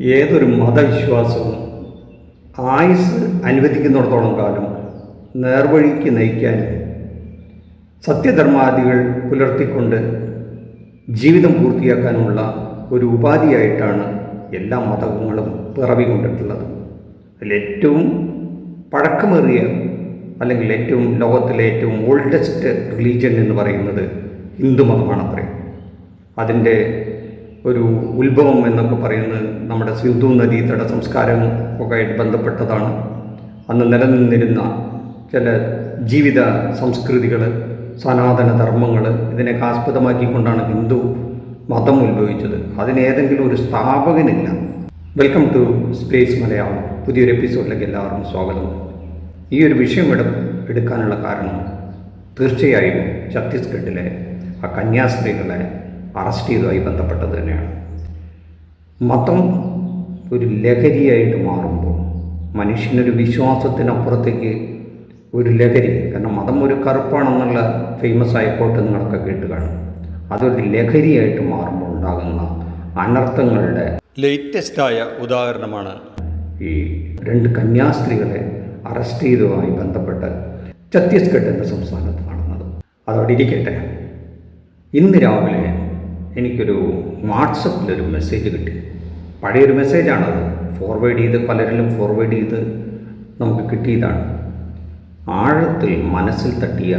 ഏതൊരു മതവിശ്വാസവും ആയുസ് അനുവദിക്കുന്നിടത്തോളം കാലം നേർവഴിക്ക് നയിക്കാൻ സത്യധർമാദികൾ പുലർത്തിക്കൊണ്ട് ജീവിതം പൂർത്തിയാക്കാനുമുള്ള ഒരു ഉപാധിയായിട്ടാണ് എല്ലാ മതങ്ങളും പിറവികൊണ്ടിട്ടുള്ളത്. അതിലേറ്റവും പഴക്കമേറിയ അല്ലെങ്കിൽ ഏറ്റവും ലോകത്തിലെ ഏറ്റവും ഓൾഡസ്റ്റ് റിലീജിയൻ എന്ന് പറയുന്നത് ഹിന്ദുമതമാണത്രേ അതിന്റെ ഒരു ഉത്ഭവം എന്നൊക്കെ പറയുന്നത് നമ്മുടെ സിന്ധു നദീതട സംസ്കാരം ഒക്കെ ആയിട്ട് ബന്ധപ്പെട്ടതാണ്. അന്ന് നിലനിന്നിരുന്ന ചില ജീവിത സംസ്കൃതികൾ സനാതന ധർമ്മങ്ങൾ ഇതിനൊക്കെ ആസ്പദമാക്കിക്കൊണ്ടാണ് ഹിന്ദു മതം ഉത്ഭവിച്ചത്. അതിന് ഏതെങ്കിലും ഒരു സ്ഥാപകനില്ല. വെൽക്കം ടു സ്പേസ് മലയാളം പുതിയൊരു എപ്പിസോഡിലേക്ക് എല്ലാവർക്കും സ്വാഗതം. ഈ ഒരു വിഷയം എടു എടുക്കാനുള്ള കാരണം തീർച്ചയായും ഛത്തീസ്ഗഡിലെ ആ കന്യാസ്ത്രീകളെ അറസ്റ്റ് ചെയ്തതുമായി ബന്ധപ്പെട്ടത് തന്നെയാണ്. മതം ഒരു ലഹരിയായിട്ട് മാറുമ്പോൾ മനുഷ്യനൊരു വിശ്വാസത്തിനപ്പുറത്തേക്ക് ഒരു ലഹരി കാരണം മതം ഒരു കറുപ്പാണെന്നുള്ള ഫേമസ് ആയ കോട്ട് നിങ്ങളൊക്കെ കേട്ട് കാണും. അതൊരു ലഹരിയായിട്ട് മാറുമ്പോൾ ഉണ്ടാകുന്ന അനർത്ഥങ്ങളുടെ ലേറ്റസ്റ്റായ ഉദാഹരണമാണ്. ഈ രണ്ട് കന്യാസ്ത്രീകളെ അറസ്റ്റ് ചെയ്തതുമായി ബന്ധപ്പെട്ട് ഛത്തീസ്ഗഡ് എന്ന സംസ്ഥാനത്ത് നടന്നത്. അതവിടെ ഇരിക്കട്ടെ. ഇന്ന് രാവിലെ എനിക്കൊരു വാട്സപ്പിലൊരു മെസ്സേജ് കിട്ടി. പഴയൊരു മെസ്സേജാണത്. ഫോർവേഡ് ചെയ്ത് പലരിലും ഫോർവേഡ് ചെയ്ത് നമുക്ക് കിട്ടിയതാണ്. ആഴത്തിൽ മനസ്സിൽ തട്ടിയ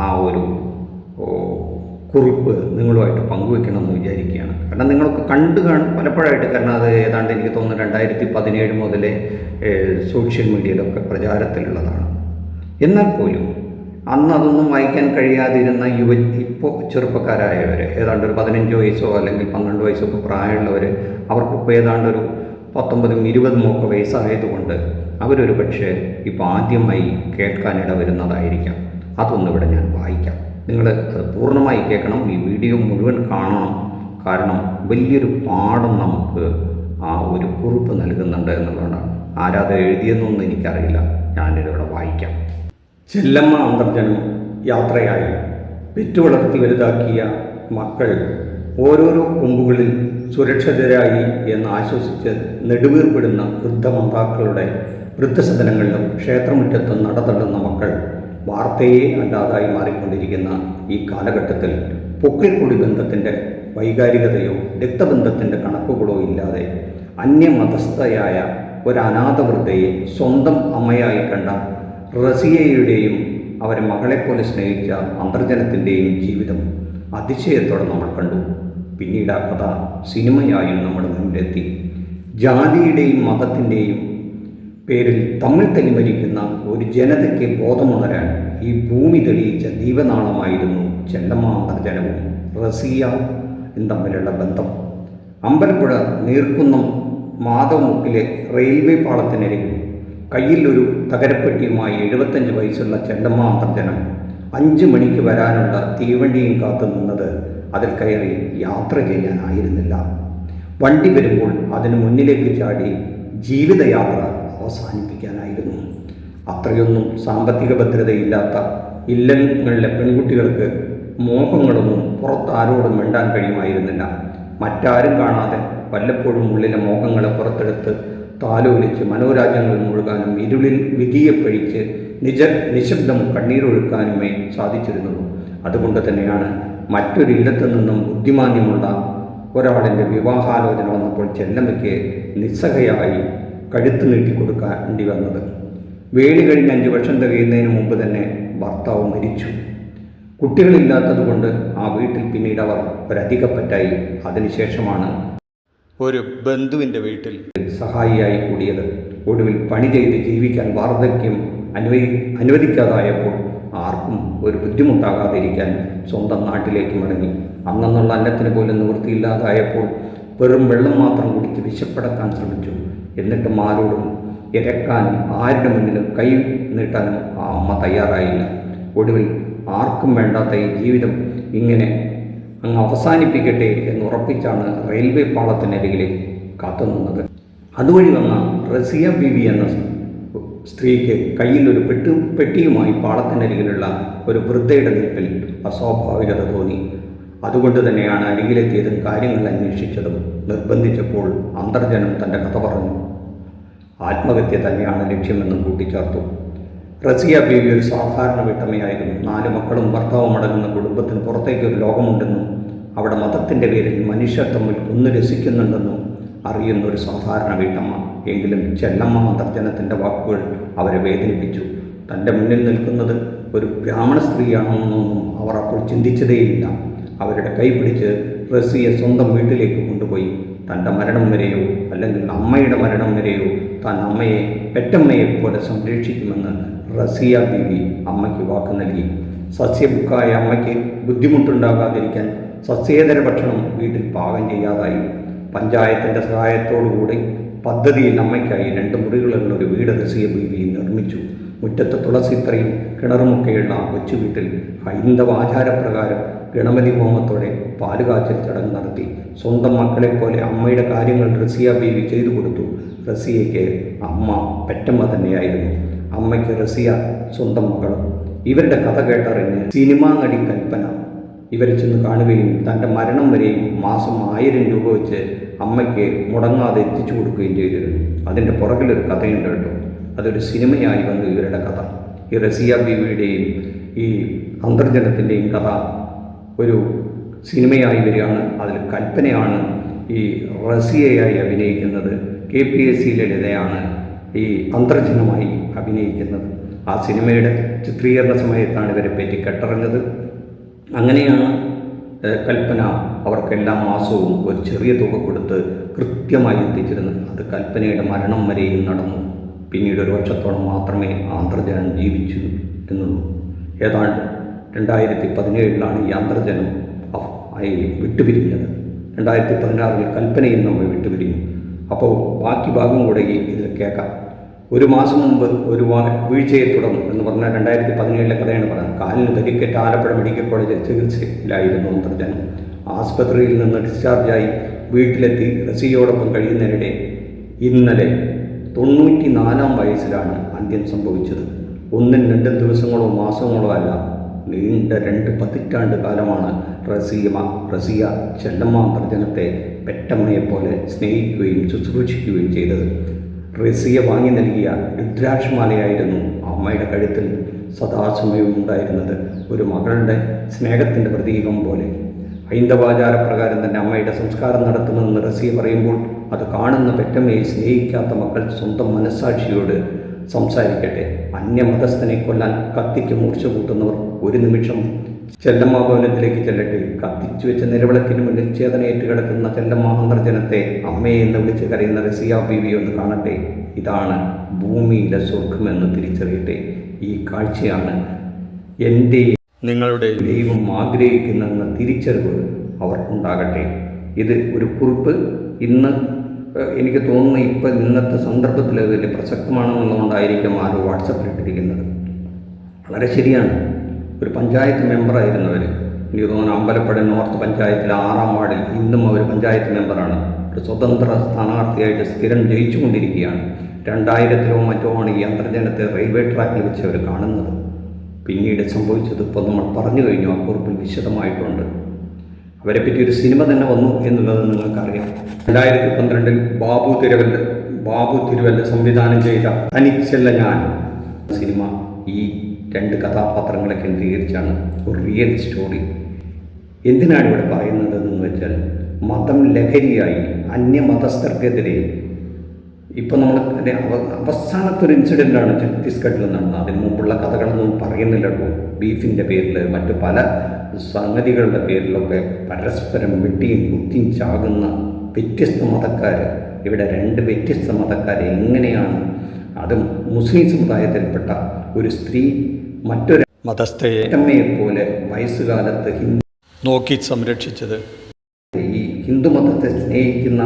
ആ ഒരു കുറിപ്പ് നിങ്ങളുമായിട്ട് പങ്കുവെക്കണമെന്ന് വിചാരിക്കുകയാണ്. കാരണം നിങ്ങളൊക്കെ കണ്ടു കാണും പലപ്പോഴായിട്ട്. കാരണം അത് ഏതാണ്ട് എനിക്ക് തോന്നുന്നു രണ്ടായിരത്തി പതിനേഴ് മുതലേ സോഷ്യൽ മീഡിയയിലൊക്കെ പ്രചാരത്തിലുള്ളതാണ്. എന്നാൽ പോലും അന്ന് അതൊന്നും വായിക്കാൻ കഴിയാതിരുന്ന യുവ ഇപ്പോൾ ചെറുപ്പക്കാരായവർ ഏതാണ്ട് ഒരു പതിനഞ്ച് വയസ്സോ അല്ലെങ്കിൽ പന്ത്രണ്ട് വയസ്സോ ഇപ്പോൾ പ്രായമുള്ളവർ അവർക്കിപ്പോൾ ഏതാണ്ട് ഒരു പത്തൊമ്പതും ഇരുപതും ഒക്കെ വയസ്സായതുകൊണ്ട് അവരൊരു പക്ഷേ ഇപ്പോൾ ആദ്യമായി കേൾക്കാനിട വരുന്നതായിരിക്കാം അതൊന്നും ഇവിടെ ഞാൻ വായിക്കാം. നിങ്ങൾ അത് പൂർണമായി കേൾക്കണം. ഈ വീഡിയോ മുഴുവൻ കാണണം. കാരണം വലിയൊരു പാഠം നമുക്ക് ആ ഒരു കുറിപ്പ് നൽകുന്നുണ്ട് എന്നുള്ളതാണ്. ആരാധ എഴുതിയെന്നൊന്നും എനിക്കറിയില്ല. ഞാനിതിവിടെ വായിക്കാം. ചെല്ലമ്മ അന്തർജനം യാത്രയായി. പെറ്റുവളർത്തി വലുതാക്കിയ മക്കൾ ഓരോരോ കൊമ്പുകളിൽ സുരക്ഷിതരായി എന്ന് ആശ്വസിച്ച് നെടുവീർപ്പെടുന്ന വൃദ്ധമാതാക്കളുടെ വൃദ്ധസദനങ്ങളിലും ക്ഷേത്രമുറ്റത്തും നടതള്ളുന്ന മക്കൾ വാർത്തയെ അല്ലാതായി മാറിക്കൊണ്ടിരിക്കുന്ന ഈ കാലഘട്ടത്തിൽ പൊക്കിൾക്കൊടി ബന്ധത്തിന്റെ വൈകാരികതയോ രക്തബന്ധത്തിന്റെ കണക്കുകളോ ഇല്ലാതെ അന്യമതസ്ഥയായ ഒരു അനാഥവൃദ്ധയെ സ്വന്തം അമ്മയായി കണ്ട റസിയയുടെയും അവരെ മകളെപ്പോലെ സ്നേഹിച്ച അന്തർജനത്തിന്റെയും ജീവിതം അതിശയത്തോടെ നമ്മൾ കണ്ടു. പിന്നീട് ആ കഥ സിനിമയായും നമ്മുടെ മുന്നിലെത്തി. ജാതിയുടെയും മതത്തിന്റെയും പേരിൽ തമ്മിൽ തല്ലിമരിക്കുന്ന ഒരു ജനതയ്ക്ക് ബോധമുണരാൻ ഈ ഭൂമി തെളിയിച്ച ദീപനാളമായിരുന്നു ചെല്ലമ്മ അന്തർജനവും റസിയ തമ്മിലുള്ള ബന്ധം. അമ്പലപ്പുഴ നീർക്കുന്നം മാധവമുക്കിലെ റെയിൽവേ പാളത്തിനരികിൽ കയ്യിലൊരു തകരപ്പെട്ടിയുമായി എഴുപത്തഞ്ച് വയസ്സുള്ള അന്തർജനം അഞ്ച് മണിക്ക് വരാനുള്ള തീവണ്ടിയും കാത്തു നിന്നത് അതിൽ കയറി യാത്ര ചെയ്യാനായിരുന്നില്ല. വണ്ടി വരുമ്പോൾ അതിന് മുന്നിലേക്ക് ചാടി ജീവിതയാത്ര അവസാനിപ്പിക്കാനായിരുന്നു. അത്രയൊന്നും സാമ്പത്തിക ഭദ്രതയില്ലാത്ത ഇല്ലങ്ങളിലെ പെൺകുട്ടികൾക്ക് മോഹങ്ങളൊന്നും പുറത്താരോടും മിണ്ടാൻ കഴിയുമായിരുന്നില്ല. മറ്റാരും കാണാതെ വല്ലപ്പോഴും ഉള്ളിലെ മോഹങ്ങളെ പുറത്തെടുത്ത് താലോലിച്ച് മനോരാജ്യങ്ങൾ മുഴുകാനും ഇരുളിൽ വിധിയെ പഴിച്ച് നിജ നിശബ്ദം കണ്ണീരൊഴുക്കാനുമേ സാധിച്ചിരുന്നുള്ളൂ. അതുകൊണ്ട് തന്നെയാണ് മറ്റൊരു ഇല്ലത്തു നിന്നും ബുദ്ധിമാന്യമുള്ള ഒരാളിന്റെ വിവാഹാലോചന വന്നപ്പോൾ ചെല്ലമ്മയ്ക്ക് നിസ്സഹയായി കഴുത്ത് നീട്ടിക്കൊടുക്കേണ്ടി വന്നത്. വേണി കഴിഞ്ഞ് അഞ്ച് വർഷം തികയുന്നതിന് മുമ്പ് തന്നെ ഭർത്താവ് മരിച്ചു. കുട്ടികളില്ലാത്തതുകൊണ്ട് ആ വീട്ടിൽ പിന്നീട് അവർ ഒരധികപ്പറ്റായി. അതിനുശേഷമാണ് ഒരു ബന്ധുവിന്റെ വീട്ടിൽ. സഹായിയായി കൂടിയത്. ഒടുവിൽ പണി ചെയ്ത് ജീവിക്കാൻ വാർദ്ധക്യം അനുവദി അനുവദിക്കാതായപ്പോൾ ആർക്കും ഒരു ബുദ്ധിമുട്ടാകാതിരിക്കാൻ സ്വന്തം നാട്ടിലേക്ക് മടങ്ങി. അന്നെന്നുള്ള അന്നത്തിന് പോലും നിവൃത്തിയില്ലാതായപ്പോൾ വെറും വെള്ളം മാത്രം കുടിച്ച് വിശപ്പടക്കാൻ ശ്രമിച്ചു. എന്നിട്ടും ആരോടും ഇരക്കാനും ആരുടെ മുന്നിലും കൈ നീട്ടാനും ആ അമ്മ തയ്യാറായില്ല. ഒടുവിൽ ആർക്കും വേണ്ടാത്ത ഈ ജീവിതം ഇങ്ങനെ അങ്ങ് അവസാനിപ്പിക്കട്ടെ എന്ന് ഉറപ്പിച്ചാണ് റെയിൽവേ പാളത്തിനരികിലേക്ക് കാത്തുനിന്നത്. അതുവഴി വന്ന റസിയ ബിബി എന്ന സ്ത്രീക്ക് കയ്യിൽ ഒരു പെട്ടു പെട്ടിയുമായി പാളത്തിനരികിലുള്ള ഒരു വൃദ്ധയുടെ നിൽപ്പിൽ അസ്വാഭാവികത തോന്നി. അതുകൊണ്ട് തന്നെയാണ് അരികിലെത്തിയതും കാര്യങ്ങൾ അന്വേഷിച്ചതും നിർബന്ധിച്ചപ്പോൾ അന്തർജനം തന്റെ കഥ പറഞ്ഞു. ആത്മഹത്യ തന്നെയാണ് ലക്ഷ്യമെന്നും കൂട്ടിച്ചേർത്തു. റസിയ ബീവി ഒരു സാധാരണ വീട്ടമ്മയായിരുന്നു. നാല് മക്കളും ഭർത്താവും അടങ്ങുന്ന കുടുംബത്തിന് പുറത്തേക്ക് ഒരു ലോകമുണ്ടെന്നും അവിടെ മതത്തിന്റെ പേരിൽ മനുഷ്യർ തമ്മിൽ ഒന്ന് രസിക്കുന്നുണ്ടെന്നും അറിയുന്ന ഒരു സാധാരണ വീട്ടമ്മ. എങ്കിലും ചെല്ലമ്മ അന്തർജനത്തിന്റെ വാക്കുകൾ അവരെ വേദനിപ്പിച്ചു. തന്റെ മുന്നിൽ നിൽക്കുന്നത് ഒരു ബ്രാഹ്മണ സ്ത്രീയാണെന്നൊന്നും അവർ അപ്പോൾ ചിന്തിച്ചതേയില്ല. അവരുടെ കൈ പിടിച്ച് റസിയെ സ്വന്തം വീട്ടിലേക്ക് കൊണ്ടുപോയി. തന്റെ മരണം വരെയോ അല്ലെങ്കിൽ അമ്മയുടെ മരണം വരെയോ താൻ അമ്മയെ പെറ്റമ്മയെ പോലെ സംരക്ഷിക്കുമെന്ന് റസിയ ബീവി അമ്മയ്ക്ക് വാക്ക് നൽകി. സസ്യബുക്കായ അമ്മയ്ക്ക് ബുദ്ധിമുട്ടുണ്ടാകാതിരിക്കാൻ സസ്യേതര ഭക്ഷണം വീട്ടിൽ പാകം ചെയ്യാതായി. പഞ്ചായത്തിന്റെ സഹായത്തോടുകൂടി പദ്ധതിയിൽ അമ്മയ്ക്കായി രണ്ട് മുറികളുള്ള ഒരു വീട് റസിയ ബീവി നിർമ്മിച്ചു. മുറ്റത്ത് തുളസിത്രയും കിണറുമൊക്കെയുള്ള കൊച്ചു വീട്ടിൽ ഹൈന്ദവ ആചാരപ്രകാരം ഗണപതി ഹോമത്തോടെ പാലുകാച്ചൽ ചടങ്ങ് നടത്തി. സ്വന്തം മക്കളെ പോലെ അമ്മയുടെ കാര്യങ്ങൾ റസിയ ബീവി ചെയ്തു കൊടുത്തു റസിയയ്ക്ക് അമ്മ പെറ്റമ്മ തന്നെയായിരുന്നു. അമ്മയ്ക്ക് റസിയ സ്വന്തം മകളും. ഇവരുടെ കഥ കേട്ടറിഞ്ഞ് സിനിമാ നടി കൽപ്പന ഇവരെ ചെന്ന് കാണുകയും തന്റെ മരണം വരെയും മാസം ആയിരം രൂപ വെച്ച് അമ്മയ്ക്ക് മുടങ്ങാതെ എത്തിച്ചു കൊടുക്കുകയും ചെയ്തിരുന്നു. അതിന്റെ പുറകിലൊരു കഥയുണ്ട് കേട്ടോ. അതൊരു സിനിമയായി വന്നു ഇവരുടെ കഥ. ഈ റസിയ ബീവിയുടെയും ഈ അന്തർജനത്തിന്റെയും കഥ ഒരു സിനിമയായി വരികയാണ്. അതിൽ കൽപ്പനയാണ് ഈ റസിയയായി അഭിനയിക്കുന്നത് കെ പി എസ് സി ലളിതയാണ് ഈ അന്തർജനമായി അഭിനയിക്കുന്നത്. ആ സിനിമയുടെ ചിത്രീകരണ സമയത്താണ് ഇവരെ പറ്റി കെട്ടറിഞ്ഞത് അങ്ങനെയാണ് കൽപ്പന അവർക്കെല്ലാ മാസവും ഒരു ചെറിയ തുക കൊടുത്ത് കൃത്യമായി എത്തിച്ചിരുന്നത്. അത് കൽപ്പനയുടെ മരണം വരെയും നടന്നു. പിന്നീട് ഒരു വർഷത്തോളം മാത്രമേ ആന്തർജനം ജീവിച്ചു എന്നുള്ളൂ. ഏതാണ്ട് രണ്ടായിരത്തി പതിനേഴിലാണ് ഈ ആന്തർജനം അഫ് ആയി വിട്ടുപിരിഞ്ഞത്. രണ്ടായിരത്തി പതിനാറിൽ കൽപ്പനയും നമ്മൾ വിട്ടുപിരിഞ്ഞു. അപ്പോൾ ബാക്കി ഭാഗം കൂടെ ഇതിൽ കേൾക്കാം. ഒരു മാസം മുമ്പ് ഒരു വീഴ്ചയെ തുടർന്നു എന്ന് പറഞ്ഞാൽ രണ്ടായിരത്തി പതിനേഴിലെ കഥയാണ് പറയുന്നത്. കാലിന് പരിക്കേറ്റ് ആലപ്പുഴ മെഡിക്കൽ കോളേജിൽ ചികിത്സയിലായിരുന്നു അന്തർജനം ആസ്പത്രിയിൽ നിന്ന് ഡിസ്ചാർജായി വീട്ടിലെത്തി റസിയോടൊപ്പം കഴിയുന്നതിനിടെ ഇന്നലെ തൊണ്ണൂറ്റി നാലാം വയസ്സിലാണ് അന്ത്യം സംഭവിച്ചത്. ഒന്നും രണ്ടും ദിവസങ്ങളോ മാസങ്ങളോ അല്ല നീണ്ട രണ്ട് പതിറ്റാണ്ട് കാലമാണ് റസിയമ റസിയ ചെല്ലമ്മ അന്തർജനത്തെ പെറ്റമ്മയെപ്പോലെ സ്നേഹിക്കുകയും ശുശ്രൂഷിക്കുകയും ചെയ്തത്. റസിയ വാങ്ങി നൽകിയ രുദ്രാക്ഷമാലയായിരുന്നു അമ്മയുടെ കഴുത്തിൽ സദാസമയവും ഉണ്ടായിരുന്നത്. ഒരു മകളുടെ സ്നേഹത്തിന്റെ പ്രതീകം പോലെ. ഹൈന്ദവാചാരപ്രകാരം തന്നെ അമ്മയുടെ സംസ്കാരം നടത്തുമെന്ന് റസിയ പറയുമ്പോൾ അത് കാണുന്ന പെറ്റമ്മയെ സ്നേഹിക്കാത്ത മക്കൾ സ്വന്തം മനസ്സാക്ഷിയോട് സംസാരിക്കട്ടെ. അന്യമതസ്ഥനെ കൊല്ലാൻ കത്തിക്ക് മൂർച്ച കൂട്ടുന്നവർ ഒരു നിമിഷം ചെല്ലമ്മ ഭവനത്തിലേക്ക് ചെല്ലട്ടെ. കത്തിച്ചു വെച്ച നിലവിളക്കിന് മുന്നിൽ ചേതനയേറ്റ് കിടക്കുന്ന ചെല്ലമ്മ അന്തർജനത്തെ അമ്മയെ എന്ന് വിളിച്ച് കരയുന്ന റസിയ ബീവി ഒന്ന് കാണട്ടെ. ഇതാണ് ഭൂമിയിലെ സ്വർഗമെന്ന് തിരിച്ചറിയട്ടെ. ഈ കാഴ്ചയാണ് എന്റെ നിങ്ങളുടെ ദൈവം ആഗ്രഹിക്കുന്നെന്ന തിരിച്ചറിവ് അവർക്കുണ്ടാകട്ടെ ഇത് ഒരു കുറിപ്പ്. ഇന്ന് എനിക്ക് തോന്നുന്നു ഇപ്പം ഇന്നത്തെ സന്ദർഭത്തിൽ അത് വലിയ പ്രസക്തമാണെന്നുള്ളതുകൊണ്ടായിരിക്കും ആരോ വാട്സപ്പിലിട്ടിരിക്കുന്നത് വളരെ ശരിയാണ്. ഒരു പഞ്ചായത്ത് മെമ്പറായിരുന്നവർ എനിക്ക് തോന്നുന്നു അമ്പലപ്പുഴ നോർത്ത് പഞ്ചായത്തിലെ ആറാം വാർഡിൽ ഇന്നും അവർ പഞ്ചായത്ത് മെമ്പറാണ്. ഒരു സ്വതന്ത്ര സ്ഥാനാർത്ഥിയായിട്ട് സ്ഥിരം ജയിച്ചുകൊണ്ടിരിക്കുകയാണ്. രണ്ടായിരത്തിലോ മറ്റോ ആണ് ഈ അന്തർജനത്തെ റെയിൽവേ ട്രാക്കിൽ വെച്ച് അവർ കാണുന്നത്. പിന്നീട് സംഭവിച്ചത് ഇപ്പോൾ നമ്മൾ പറഞ്ഞു കഴിഞ്ഞു ആ കുറിപ്പിൽ വിശദമായിട്ടുണ്ട്. അവരെ പറ്റി ഒരു സിനിമ തന്നെ വന്നു എന്നുള്ളത് നിങ്ങൾക്കറിയാം. രണ്ടായിരത്തി പന്ത്രണ്ടിൽ ബാബു തിരുവല്ല ബാബു തിരുവല്ല സംവിധാനം ചെയ്ത തനിച്ചല്ല ഞാൻ. സിനിമ ഈ രണ്ട് കഥാപാത്രങ്ങളെ കേന്ദ്രീകരിച്ചാണ് ഒരു റിയൽ സ്റ്റോറി എന്തിനാണ് ഇവിടെ പറയുന്നത് എന്ന് വെച്ചാൽ മതം ലഹരിയായി അന്യമതസ്ഥർക്കെതിരെ ഇപ്പം നമ്മൾ അവസാനത്തെ ഒരു ഇൻസിഡന്റാണ് ഛത്തീസ്ഗഡിൽ നടന്നത്. അതിന് മുമ്പുള്ള കഥകളൊന്നും പറയുന്നില്ലല്ലോ ബീഫിന്റെ പേരിൽ മറ്റു പല സംഗതികളുടെ പേരിലൊക്കെ പരസ്പരം വെട്ടിയും കുത്തിയും ചാകുന്ന വ്യത്യസ്ത മതക്കാർ ഇവിടെ രണ്ട് വ്യത്യസ്ത മതക്കാർ എങ്ങനെയാണ് അതും മുസ്ലിം സമുദായത്തിൽപ്പെട്ട ഒരു സ്ത്രീ മറ്റൊരു മതസ്ഥയെ അമ്മയെ പോലെ വയസ്സുകാലത്ത് ഹിന്ദു നോക്കി സംരക്ഷിച്ചത്. ഈ ഹിന്ദുമതത്തെ സ്നേഹിക്കുന്ന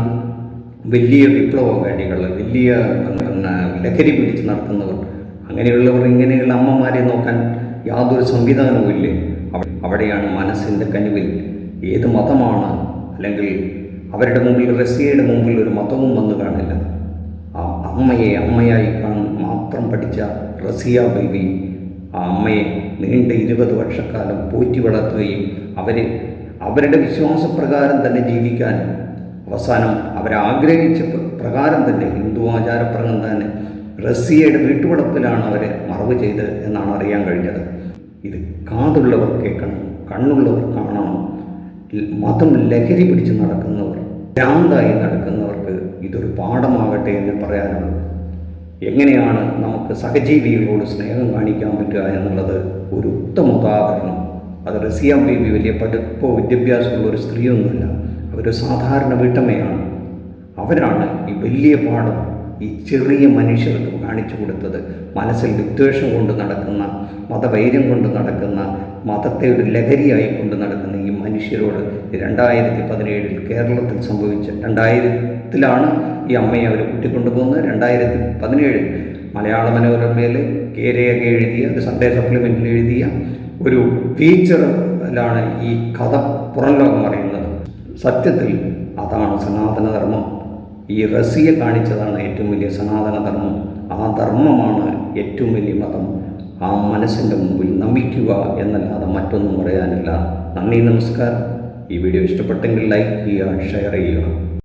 വലിയ വിപ്ലവകാരികൾ വലിയ ലഹരി പിടിച്ച് നടത്തുന്നവർ അങ്ങനെയുള്ളവർ ഇങ്ങനെയുള്ള അമ്മമാരെ നോക്കാൻ യാതൊരു സംവിധാനവും ഇല്ലേ? അവിടെയാണ് മനസ്സിന്റെ കനിവിൽ ഏത് മതമാണ് അല്ലെങ്കിൽ അവരുടെ മുമ്പിൽ റഷ്യയുടെ മുമ്പിൽ ഒരു മതവും വന്നു കാണില്ല. ആ അമ്മയെ അമ്മയായി കാണാൻ മാത്രം പഠിച്ച റസിയ ബേബി ആ അമ്മയെ നീണ്ട ഇരുപത് വർഷക്കാലം പോറ്റി വളർത്തുകയും അവർ അവരുടെ വിശ്വാസപ്രകാരം തന്നെ ജീവിക്കാൻ അവസാനം അവരാഗ്രഹിച്ച പ്രകാരം തന്നെ ഹിന്ദു ആചാരപ്രകാരം തന്നെ റസിയയുടെ വീട്ടുവളപ്പിലാണ് അവരെ മറവ് ചെയ്ത് എന്നാണ് അറിയാൻ കഴിഞ്ഞത്. ഇത് കാതുള്ളവർ കേൾക്കണം കണ്ണുള്ളവർ കാണണം. മതം ലഹരി പിടിച്ച് നടക്കുന്നവർ ഭ്രാന്തായി നടക്കുന്നവർക്ക് ഇതൊരു പാഠമാകട്ടെ എന്ന് പറയാനുള്ളൂ. എങ്ങനെയാണ് നമുക്ക് സഹജീവികളോട് സ്നേഹം കാണിക്കാൻ പറ്റുക എന്നുള്ളത് ഒരു ഉത്തമ ഉദാഹരണം. അത് റസിയാം ബേബി വലിയ പഠിപ്പോ വിദ്യാഭ്യാസമുള്ള ഒരു സ്ത്രീയൊന്നുമല്ല അവരൊരു സാധാരണ വീട്ടമ്മയാണ്. അവരാണ് ഈ വലിയ പാഠം ഈ ചെറിയ മനുഷ്യർക്ക് കാണിച്ചു കൊടുത്തത്. മനസ്സിൽ വിദ്വേഷം കൊണ്ട് നടക്കുന്ന മതവൈര്യം കൊണ്ട് നടക്കുന്ന മതത്തെ ഒരു ലഹരിയായി കൊണ്ട് നടക്കുന്ന ഈ മനുഷ്യരോട് രണ്ടായിരത്തി പതിനേഴിൽ കേരളത്തിൽ സംഭവിച്ച രണ്ടായിരത്തിലാണ് ഈ അമ്മയെ അവർ കുട്ടിക്കൊണ്ടുപോകുന്നത്. രണ്ടായിരത്തി പതിനേഴിൽ മലയാള മനോരമയിൽ കേരയൊക്കെ എഴുതിയ ഒരു സൺഡേ സപ്ലിമെന്റിൽ എഴുതിയ ഒരു ഫീച്ചറിലാണ് ഈ കഥ പുറം ലോകം അറിയുന്നത്. സത്യത്തിൽ അതാണ് സനാതനധർമ്മം. ഈ റസിയെ കാണിച്ചതാണ് ഏറ്റവും വലിയ സനാതനധർമ്മം. ആ ധർമ്മമാണ് ഏറ്റവും വലിയ മതം. ആ മനസ്സിന്റെ മുമ്പിൽ നമിക്കുക എന്നല്ലാതെ മറ്റൊന്നും പറയാനില്ല. നന്ദി നമസ്കാരം. ഈ വീഡിയോ ഇഷ്ടപ്പെട്ടെങ്കിൽ ലൈക്ക് ചെയ്യുക ഷെയർ ചെയ്യുക.